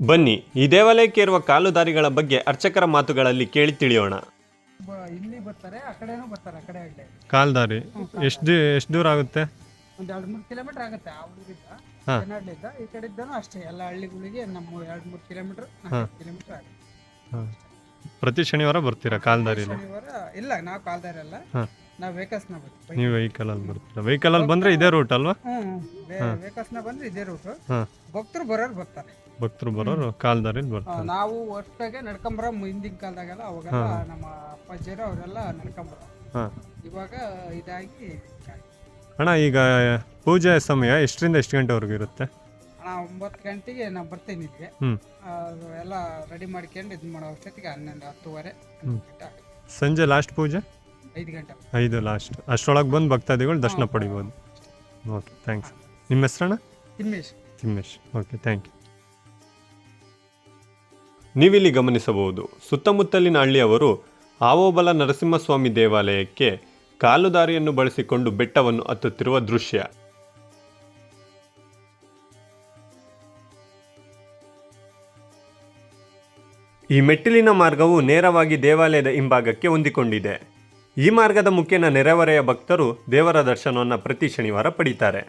ಬನ್ನಿ ಈ ದೇವಾಲಯಕ್ಕೆ ಇರುವ ಕಾಲುದಾರಿಗಳ ಬಗ್ಗೆ ಅರ್ಚಕರ ಮಾತುಗಳಲ್ಲಿ ಕೇಳಿ ತಿಳಿಯೋಣ. ಬ- ಇಲ್ಲಿ ಬರ್ತಾರೆ ಆ ಕಡೆನೂ ಬರ್ತಾರೆ ಆ ಕಡೆ ಅಡ್ಡೆ ಕಾಲ್ದಾರಿ ಎಷ್ಟು ಎಷ್ಟು ದೂರ ಆಗುತ್ತೆ? ಒಂದು ಎರಡು ಮೂರು ಕಿಲೋಮೀಟರ್ ಆಗುತ್ತೆ ಆ ಊರಿಂದ. ಹಾ. ಕನ್ನಡಲಿದ್ದ ಈ ಕಡೆ ಇದ್ದನು ಅಷ್ಟೇ ಎಲ್ಲ ಹಳ್ಳಿಗಳಿಗೆ ನಮ್ಮ ಎರಡು ಮೂರು ಕಿಲೋಮೀಟರ್ ಕಿಲೋಮೀಟರ್ ಆಗುತ್ತೆ. ಪ್ರತಿ ಶನಿವಾರ ಬರ್ತೀರಾ ಕಾಲ್ದಾರಿಲಿ? ಶನಿವಾರ ಇಲ್ಲ ನಾವು ಕಾಲ್ದಾರಲ್ಲ ಹಾ. ನಾವು ವೇಕಸ್ನ ಬರ್ತೀವಿ. ನೀವು ವೆಹಿಕಲಲ್ಲಿ ಬರ್ತೀರಾ? ವೆಹಿಕಲಲ್ಲಿ ಬಂದರೆ ಇದೇ ರೂಟ್ ಅಲ್ವಾ? ಹ್ಞೂ ವೇಕಸ್ನ ಬಂದ್ರೆ ಇದೇ ರೂಟು ಹಾಂ. ಭಕ್ತರು ಬರೋರು ಬರ್ತಾರೆ. ಭಕ್ತರು ಬರೋರು ಕಾಲ್ದಾರಿಲಿ ಬರ್ತಾರೆ. ನಾವು ಒಟ್ಟಾಗೆ ನಡ್ಕೊಂಬರ ಹಿಂದಿನ ಕಾಲದಾಗೆಲ್ಲ ಅವಾಗೆಲ್ಲ ನಮ್ಮ ಅಪ್ಪಾಜಿಯರು ಅವರೆಲ್ಲ ನಡ್ಕೊಂಬರ ಹಾಂ. ಇವಾಗ ಇದಾಗಿ ಅಣ್ಣ ಈಗ ಪೂಜೆ ಸಮಯ ಎಷ್ಟರಿಂದ ಎಷ್ಟು ಗಂಟೆವರೆಗೂ ಇರುತ್ತೆ? ಅಣ್ಣ ಒಂಬತ್ತು ಗಂಟೆಗೆ ನಾವು ಬರ್ತೀನಿ ಇಲ್ಲಿಗೆ. ಹ್ಞೂ ಎಲ್ಲ ರೆಡಿ ಮಾಡ್ಕೊಂಡು ಇದು ಮಾಡೋ ಅಷ್ಟೊತ್ತಿಗೆ ಹನ್ನೊಂದು ಹತ್ತುವರೆ ಸಂಜೆ ಲಾಸ್ಟ್ ಪೂಜೆ? ಐದು ಗಂಟೆ. ಐದು ಲಾಸ್ಟ್ ಅಷ್ಟರೊಳಗೆ ಬಂದು ಭಕ್ತಾದಿಗಳು ದರ್ಶನ ಪಡಿಬೋದು. ಓಕೆ ಥ್ಯಾಂಕ್ಸ್ ನಿಮ್ಮ ಹೆಸರಣ್ಣ? Thimmesh. Thimmesh. Okay thank you ನೀವಿಲ್ಲಿ ಗಮನಿಸಬಹುದು ಸುತ್ತಮುತ್ತಲಿನ ಹಳ್ಳಿಯವರು ಆವೋಬಲ ನರಸಿಂಹಸ್ವಾಮಿ ದೇವಾಲಯಕ್ಕೆ ಕಾಲುದಾರಿಯನ್ನು ಬಳಸಿಕೊಂಡು ಬೆಟ್ಟವನ್ನು ಹತ್ತುತ್ತಿರುವ ದೃಶ್ಯ. ಈ ಮೆಟ್ಟಿಲಿನ ಮಾರ್ಗವು ನೇರವಾಗಿ ದೇವಾಲಯದ ಹಿಂಭಾಗಕ್ಕೆ ಹೊಂದಿಕೊಂಡಿದೆ. ಈ ಮಾರ್ಗದ ಮುಖೇನ ನೆರೆಹೊರೆಯ ಭಕ್ತರು ದೇವರ ದರ್ಶನವನ್ನು ಪ್ರತಿ ಶನಿವಾರ ಪಡೀತಾರೆ.